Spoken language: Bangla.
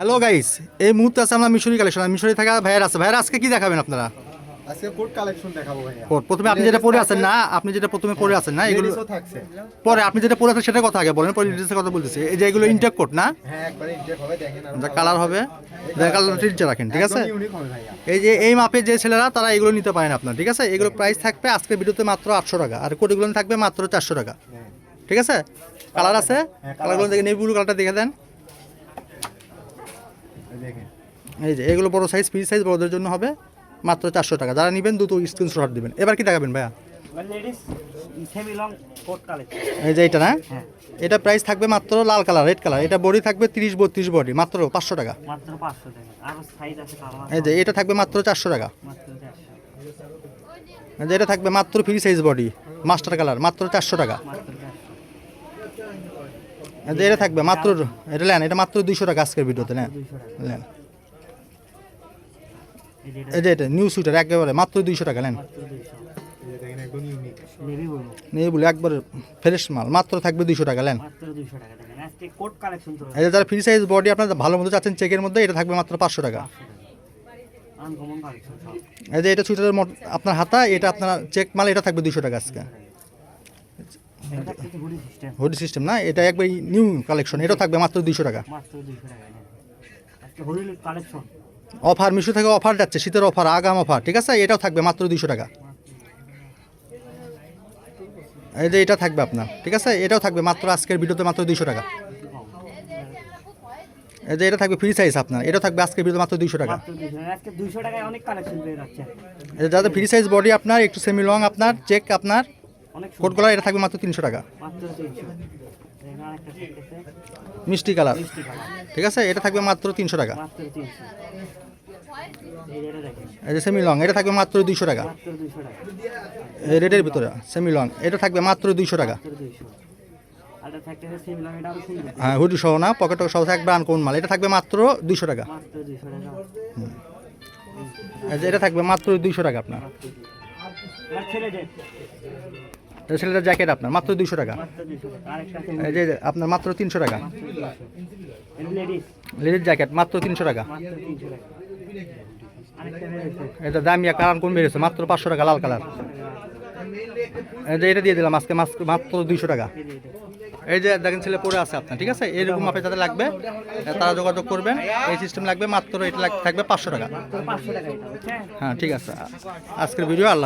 হ্যালো গাইস এই মুহূর্তে আছে আমরা মিশরি কালেকশন মিশরি থাকা ভাইয়ের আছে। ভাইয়ের আজকে কি দেখাবেন আপনারা? আজকে কোট কালেকশন দেখাবো ভাইয়া। কোট। প্রথমে আপনি যেটা পরে আছেন না আপনি যেটা প্রথমে পরে আছেন না এগুলো থাকছে। পরে আপনি যেটা পরে আছেন সেটা কথা আগে বলেন পরে ডিটেলসের কথা বলতেছি। এই যে এগুলো ইনটেক কোট না? হ্যাঁ একবারে ইনটেক হবে দেখেন আর কালার হবে। যা কালার রাখেন ঠিক আছে? এই যে এই মাপের যে ছেলেরা তারা এগুলো নিতে পারেন আপনার ঠিক আছে? এগুলো প্রাইস থাকবে আজকের ভিডিওতে মাত্র আটশো টাকা আর কোটগুলো থাকবে মাত্র চারশো টাকা হ্যাঁ। ঠিক আছে? কালার আছে? হ্যাঁ, কালারগুলো দেখে নেই ব্লু কালারটা দেখে দেন এই দেখেন এই যে এগুলো বড় সাইজ ফ্রি সাইজ বড়দের জন্য হবে মাত্র চারশো টাকা। যারা নেবেন দুটো স্ক্রিনশট দিবেন। এবার কি দেখাবেন ভাইয়া? কালেকশন এই যে এটা না? হ্যাঁ। এটা প্রাইস থাকবে মাত্র লাল কালার রেড কালার এটা বডি থাকবে তিরিশ বত্রিশ বডি মাত্র পাঁচশো টাকা। এই যে এটা থাকবে মাত্র চারশো টাকা। এই যে এটা থাকবে মাত্র free size body master colour মাত্র চারশো টাকা। মাত্র এই যে এটা থাকবে মাত্র এটা নেন এটা মাত্র দুইশো টাকা আজকের ভিডিওতে নেন। নেন। এটা এটা নিউ সুইটার একেবারে মাত্র দুইশো টাকা নেন নিয়ে বলে একবারে ফ্রেশ মাল, মাত্র থাকবে দুইশো টাকা নেন এই যে, যারা ফ্রি সাইজ বডি আপনার ভালো মতো চাচ্ছেন চেকের মধ্যে, এটা থাকবে মাত্র পাঁচশো টাকা। এই যে, এটা সুইটারের আপনার হাতা, এটা আপনার চেক মাল, এটা থাকবে দুশো টাকা আজকে। হুডি সিস্টেম না, এটা একবার নিউ কালেকশন এটাও থাকবে মাত্র দুশো টাকা। অফার মিশো থেকে অফার যাচ্ছে শীতের অফার আগাম অফার ঠিক আছে? এটাও থাকবে মাত্র দুশো টাকা। এই যে এটা থাকবে আপনার ঠিক আছে? এটাও থাকবে মাত্র আজকের ভিডিওতে মাত্র দুশো টাকা। এই যে এটা থাকবে ফ্রি সাইজ আপনার এটা থাকবে আজকের ভিডিওতে মাত্র দুশো টাকা। মাত্র দুইশো টাকা আজকে দুইশো টাকায় অনেক কালেকশন পেয়ে যাচ্ছে এই যে যাদের ফ্রি সাইজ বডি আপনার একটু সেমি লং আপনার চেক আপনার। কোটগুলো এটা থাকবে মাত্র তিনশো টাকা। মিষ্টি কালার। ঠিক আছে? এটা থাকবে মাত্র তিনশো টাকা। এই যে সেমি লং এটা থাকবে মাত্র দুইশো টাকা। এই রেডের ভিতরে সেমি লং এটা থাকবে মাত্র দুইশো টাকা। হ্যাঁ হুডি সহ না পকেট সহ থাকবে আনকোন মাল? এটা থাকবে মাত্র দুইশো টাকা। এটা থাকবে মাত্র দুইশো টাকা আপনার। ছেলেটার জ্যাকেট আপনার মাত্র দুইশো টাকা। এই যে আপনার মাত্র তিনশো টাকা। লেডিস জ্যাকেট মাত্র তিনশো টাকা। এটা দামি এক কালার কোন বেরিয়েছে? মাত্র পাঁচশো টাকা লাল কালার। এই যে এটা দিয়ে দিলাম আজকে মাত্র দুইশো টাকা। এই যে দেখেন ছেলে পরে আছে আপনার ঠিক আছে? এরকম মাপে যাদের লাগবে তারা যোগাযোগ করবেন। এই সিস্টেম লাগবে মাত্র এটা থাকবে পাঁচশো টাকা। হ্যাঁ ঠিক আছে। আজকের ভিডিও আল্লাহ